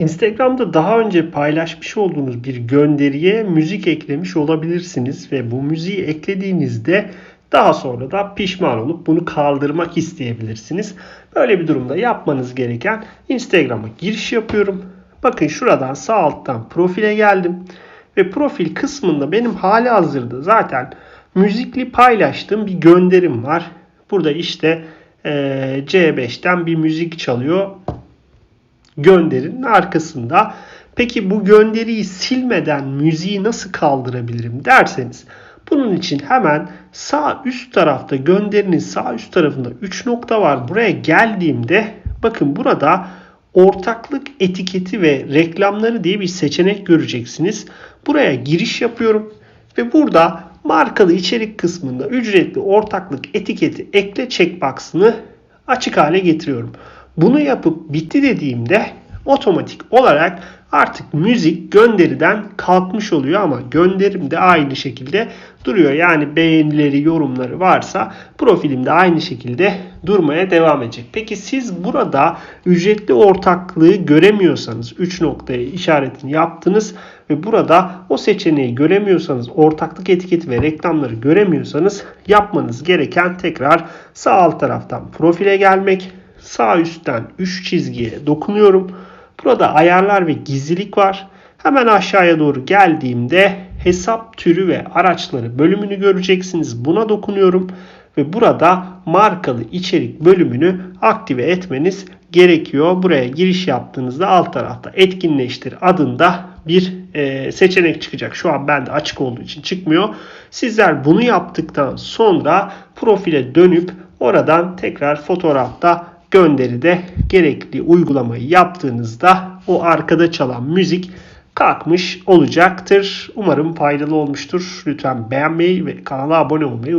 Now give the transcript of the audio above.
Instagram'da daha önce paylaşmış olduğunuz bir gönderiye müzik eklemiş olabilirsiniz ve bu müziği eklediğinizde daha sonra da pişman olup bunu kaldırmak isteyebilirsiniz. Böyle bir durumda yapmanız gereken Instagram'a giriş yapıyorum. Bakın şuradan sağ alttan profile geldim ve profil kısmında benim hali hazırda zaten müzikli paylaştığım bir gönderim var. Burada işte eee, C5'ten bir müzik çalıyor gönderinin arkasında. Peki bu gönderiyi silmeden müziği nasıl kaldırabilirim derseniz bunun için hemen sağ üst tarafta gönderinin sağ üst tarafında 3 nokta var. Buraya geldiğimde bakın burada ortaklık etiketi ve reklamları diye bir seçenek göreceksiniz. Buraya giriş yapıyorum ve burada markalı içerik kısmında ücretli ortaklık etiketi ekle checkbox'ını açık hale getiriyorum. Bunu yapıp bitti dediğimde otomatik olarak artık müzik gönderiden kalkmış oluyor ama gönderim de aynı şekilde duruyor. Yani beğenileri, yorumları varsa profilimde aynı şekilde durmaya devam edecek. Peki siz burada ücretli ortaklığı göremiyorsanız 3 noktaya işaretini yaptınız ve burada o seçeneği göremiyorsanız ortaklık etiketi ve reklamları göremiyorsanız yapmanız gereken tekrar sağ alt taraftan profile gelmek sağ üstten 3 çizgiye dokunuyorum. Burada ayarlar ve gizlilik var. Hemen aşağıya doğru geldiğimde hesap türü ve araçları bölümünü göreceksiniz. Buna dokunuyorum ve burada markalı içerik bölümünü aktive etmeniz gerekiyor. Buraya giriş yaptığınızda alt tarafta etkinleştir adında bir e, seçenek çıkacak. Şu an bende açık olduğu için çıkmıyor. Sizler bunu yaptıktan sonra profile dönüp oradan tekrar fotoğrafta gönderide gerekli uygulamayı yaptığınızda o arkada çalan müzik kalkmış olacaktır. Umarım faydalı olmuştur. Lütfen beğenmeyi ve kanala abone olmayı unutmayın.